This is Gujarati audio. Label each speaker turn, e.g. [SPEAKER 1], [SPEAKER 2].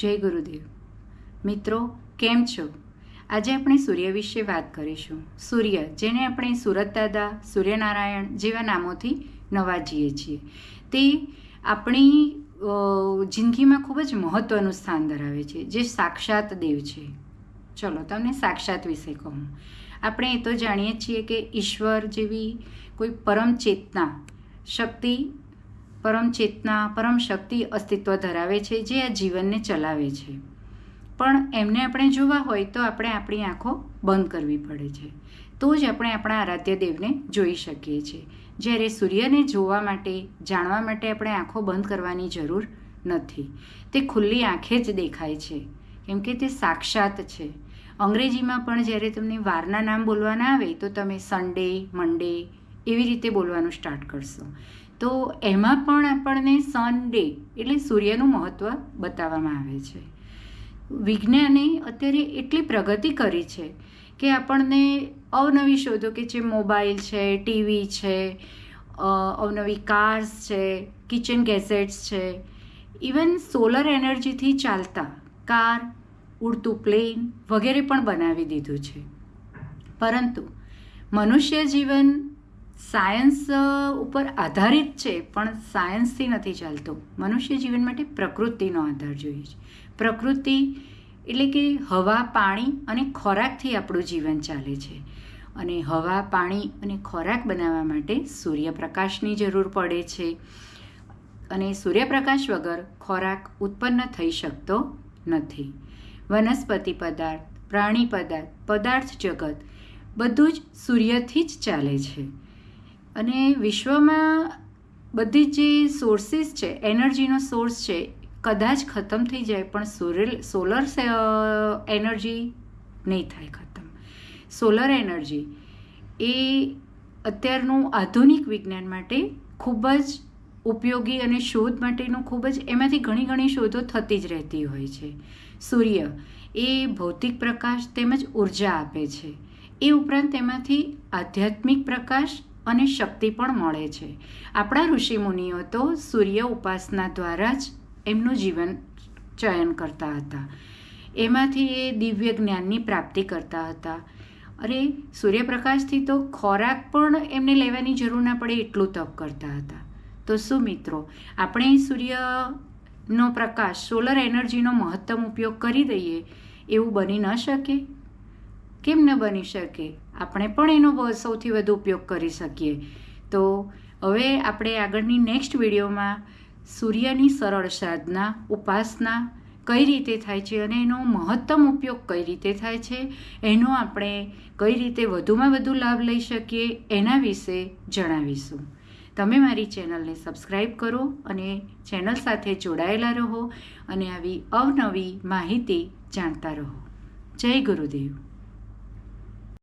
[SPEAKER 1] જય ગુરુદેવ. મિત્રો, કેમ છો? આજે આપણે સૂર્ય વિશે વાત કરીશું. સૂર્ય, જેને આપણે સુરત દાદા, સૂર્યનારાયણ જેવા નામોથી નવાજીએ છીએ. તે આપણી જિંદગીમાં ખૂબ જ મહત્ત્વનું સ્થાન ધરાવે છે. જે સાક્ષાત દેવ છે. ચલો, તમને સાક્ષાત વિશે કહું. આપણે એ તો જાણીએ છીએ કે ઈશ્વર જેવી કોઈ પરમ ચેતના શક્તિ પરમ ચેતના, પરમ શક્તિ અસ્તિત્વ ધરાવે છે, જે આ જીવનને ચલાવે છે. પણ એમને આપણે જોવા હોય તો આપણે આપણી આંખો બંધ કરવી પડે છે. તો જ આપણે આપણા આરાધ્ય દેવને જોઈ શકીએ છીએ. જ્યારે સૂર્યને જોવા માટે, જાણવા માટે આપણે આંખો બંધ કરવાની જરૂર નથી. તે ખુલ્લી આંખે જ દેખાય છે. કેમ કે તે સાક્ષાત છે. અંગ્રેજીમાં પણ જ્યારે તમને વારના નામ બોલવાના આવે, તો તમે સન્ડે મંડે એવી રીતે બોલવાનું સ્ટાર્ટ કરશો. તો એમાં પણ આપણને સનડે એટલે સૂર્યનું મહત્ત્વ બતાવવામાં આવે છે. વિજ્ઞાને અત્યારે એટલી પ્રગતિ કરી છે કે આપણને અવનવી શોધો કે જે મોબાઈલ છે, ટીવી છે અવનવી કાર્સ છે કિચન ગેઝેટ્સ છે ઇવન સોલર એનર્જીથી ચાલતા કાર ઉડતું પ્લેન વગેરે પણ બનાવી દીધું છે. પરંતુ મનુષ્ય જીવન સાયન્સ ઉપર આધારિત છે, પણ સાયન્સથી નથી ચાલતું. મનુષ્ય જીવન માટે પ્રકૃતિનો આધાર જોઈએ છે. પ્રકૃતિ એટલે કે હવા, પાણી અને ખોરાકથી આપણું જીવન ચાલે છે. અને હવા, પાણી અને ખોરાક બનાવવા માટે સૂર્યપ્રકાશની જરૂર પડે છે. અને સૂર્યપ્રકાશ વગર ખોરાક ઉત્પન્ન થઈ શકતો નથી. વનસ્પતિ પદાર્થ, પ્રાણી પદાર્થ પદાર્થ જગત બધું જ સૂર્યથી જ ચાલે છે. અને વિશ્વમાં બધી જે સોર્સિસ છે એનર્જીનો સોર્સ છે, કદાચ ખતમ થઈ જાય, પણ સોરેલ સોલર એનર્જી નહીં થાય ખતમ. સોલર એનર્જી એ અત્યારનું આધુનિક વિજ્ઞાન માટે ખૂબ જ ઉપયોગી અને શોધ માટેનું ખૂબ જ, એમાંથી ઘણી ઘણી શોધો થતી જ રહેતી હોય છે. સૂર્ય એ ભૌતિક પ્રકાશ તેમજ ઊર્જા આપે છે. એ ઉપરાંત તેમાંથી આધ્યાત્મિક પ્રકાશ અને શક્તિ પણ મળે છે. આપણા ઋષિમુનિઓ તો સૂર્ય ઉપાસના દ્વારા જ એમનું જીવન ચયન કરતા હતા. એમાંથી એ દિવ્ય જ્ઞાનની પ્રાપ્તિ કરતા હતા. અરે, સૂર્યપ્રકાશથી તો ખોરાક પણ એમને લેવાની જરૂર ના પડે એટલું તપ કરતા હતા. તો શું મિત્રો, આપણે સૂર્યનો પ્રકાશ સોલર એનર્જીનો મહત્તમ ઉપયોગ કરી દઈએ એવું બની ન શકે? કેમ ન બની શકે? આપણે પણ એનો સૌથી વધુ ઉપયોગ કરી શકીએ. તો હવે આપણે આગળની નેક્સ્ટ વિડીયોમાં સૂર્યની સરળ સાધના, ઉપાસના કઈ રીતે થાય છે અને એનો મહત્તમ ઉપયોગ કઈ રીતે થાય છે, એનો આપણે કઈ રીતે વધુમાં વધુ લાભ લઈ શકીએ એના વિશે જણાવીશું. તમે મારી ચેનલને સબસ્ક્રાઈબ કરો અને ચેનલ સાથે જોડાયેલા રહો અને આવી અવનવી માહિતી જાણતા રહો. જય ગુરુદેવ.